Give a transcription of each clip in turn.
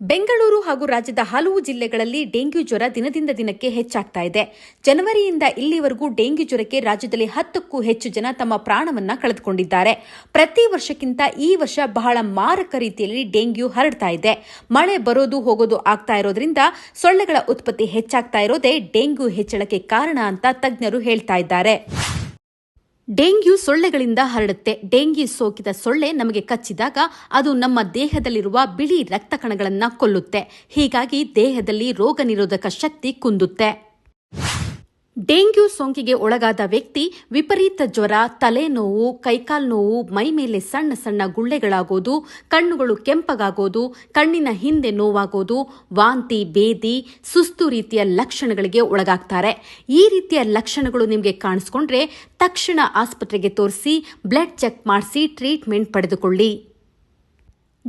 ಬೆಂಗಳೂರು ಹಾಗೂ ರಾಜ್ಯದ ಹಲವು ಜಿಲ್ಲೆಗಳಲ್ಲಿ ಡೆಂಗ್ಯೂ ಜ್ವರ ದಿನದಿಂದ ದಿನಕ್ಕೆ ಹೆಚ್ಚಾಗ್ತಾ ಇದೆ. ಜನವರಿಯಿಂದ ಇಲ್ಲಿವರೆಗೂ ಡೆಂಗ್ಯೂ ಜ್ವರಕ್ಕೆ ರಾಜ್ಯದಲ್ಲಿ ಹತ್ತಕ್ಕೂ ಹೆಚ್ಚು ಜನ ತಮ್ಮ ಪ್ರಾಣವನ್ನ ಕಳೆದುಕೊಂಡಿದ್ದಾರೆ. ಪ್ರತಿ ವರ್ಷಕ್ಕಿಂತ ಈ ವರ್ಷ ಬಹಳ ಮಾರಕ ರೀತಿಯಲ್ಲಿ ಡೆಂಗ್ಯೂ ಹರಡ್ತಾ ಇದೆ. ಮಳೆ ಬರೋದು ಹೋಗೋದು ಆಗ್ತಾ ಇರೋದ್ರಿಂದ ಸೊಳ್ಳೆಗಳ ಉತ್ಪತ್ತಿ ಹೆಚ್ಚಾಗ್ತಾ ಇರೋದೇ ಡೆಂಗ್ಯೂ ಹೆಚ್ಚಳಕ್ಕೆ ಕಾರಣ ಅಂತ ತಜ್ಞರು ಹೇಳ್ತಾ ಇದ್ದಾರೆ. ಡೆಂಗ್ಯೂ ಸೊಳ್ಳೆಗಳಿಂದ ಹರಡುತ್ತೆ. ಡೆಂಗಿ ಸೋಕಿದ ಸೊಳ್ಳೆ ನಮಗೆ ಕಚ್ಚಿದಾಗ ಅದು ನಮ್ಮ ದೇಹದಲ್ಲಿರುವ ಬಿಳಿ ರಕ್ತ ಕಣಗಳನ್ನು ಕೊಲ್ಲುತ್ತೆ. ಹೀಗಾಗಿ ದೇಹದಲ್ಲಿ ರೋಗ ನಿರೋಧಕ ಶಕ್ತಿ ಕುಂದುತ್ತೆ. ಡೆಂಗ್ಯೂ ಸೋಂಕಿಗೆ ಒಳಗಾದ ವ್ಯಕ್ತಿ ವಿಪರೀತ ಜ್ವರ, ತಲೆನೋವು ಕೈಕಾಲು ನೋವು ಮೈ ಮೇಲೆ ಸಣ್ಣ ಸಣ್ಣ ಗುಳ್ಳೆಗಳಾಗೋದು, ಕಣ್ಣುಗಳು ಕೆಂಪಗಾಗೋದು, ಕಣ್ಣಿನ ಹಿಂದೆ ನೋವಾಗೋದು, ವಾಂತಿ ಬೇದಿ ಸುಸ್ತು ರೀತಿಯ ಲಕ್ಷಣಗಳಿಗೆ ಒಳಗಾಗ್ತಾರೆ. ಈ ರೀತಿಯ ಲಕ್ಷಣಗಳು ನಿಮಗೆ ಕಾಣಿಸ್ಕೊಂಡ್ರೆ ತಕ್ಷಣ ಆಸ್ಪತ್ರೆಗೆ ತೋರಿಸಿ, ಬ್ಲಡ್ ಚೆಕ್ ಮಾಡಿಸಿ, ಟ್ರೀಟ್ಮೆಂಟ್ ಪಡೆದುಕೊಳ್ಳಿ.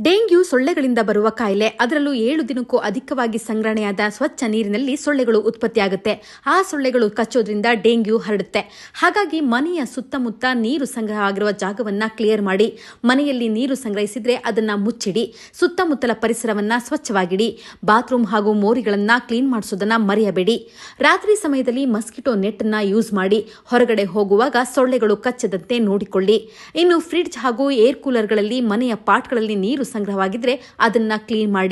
ಡೆಂಗ್ಯೂ ಸೊಳ್ಳೆಗಳಿಂದ ಬರುವ ಕಾಯಿಲೆ. ಅದರಲ್ಲೂ ಏಳು ದಿನಕ್ಕೂ ಅಧಿಕವಾಗಿ ಸಂಗ್ರಹಣೆಯಾದ ಸ್ವಚ್ಛ ನೀರಿನಲ್ಲಿ ಸೊಳ್ಳೆಗಳು ಉತ್ಪತ್ತಿಯಾಗುತ್ತೆ ಆ ಸೊಳ್ಳೆಗಳು ಕಚ್ಚೋದ್ರಿಂದ ಡೆಂಗ್ಯೂ ಹರಡುತ್ತೆ. ಹಾಗಾಗಿ ಮನೆಯ ಸುತ್ತಮುತ್ತ ನೀರು ಸಂಗ್ರಹ ಆಗಿರುವ ಜಾಗವನ್ನ ಕ್ಲಿಯರ್ ಮಾಡಿ. ಮನೆಯಲ್ಲಿ ನೀರು ಸಂಗ್ರಹಿಸಿದ್ರೆ ಅದನ್ನ ಮುಚ್ಚಿಡಿ. ಸುತ್ತಮುತ್ತಲ ಪರಿಸರವನ್ನ ಸ್ವಚ್ಛವಾಗಿಡಿ. ಬಾತ್ರೂಮ್ ಹಾಗೂ ಮೋರಿಗಳನ್ನ ಕ್ಲೀನ್ ಮಾಡಿಸೋದನ್ನ ಮರೆಯಬೇಡಿ. ರಾತ್ರಿ ಸಮಯದಲ್ಲಿ ಮಸ್ಕಿಟೋ ನೆಟ್ ಅನ್ನ ಯೂಸ್ ಮಾಡಿ. ಹೊರಗಡೆ ಹೋಗುವಾಗ ಸೊಳ್ಳೆಗಳು ಕಚ್ಚದಂತೆ ನೋಡಿಕೊಳ್ಳಿ. ಇನ್ನು ಫ್ರಿಡ್ಜ್ ಹಾಗೂ ಏರ್ ಕೂಲರ್ಗಳಲ್ಲಿ ಮನೆಯ ಪಾಟ್ಗಳಲ್ಲಿ ನೀರು ಸಂಗ್ರಹವಾಗಿದ್ರೆ ಅದನ್ನ ಕ್ಲೀನ್ ಮಾಡಿ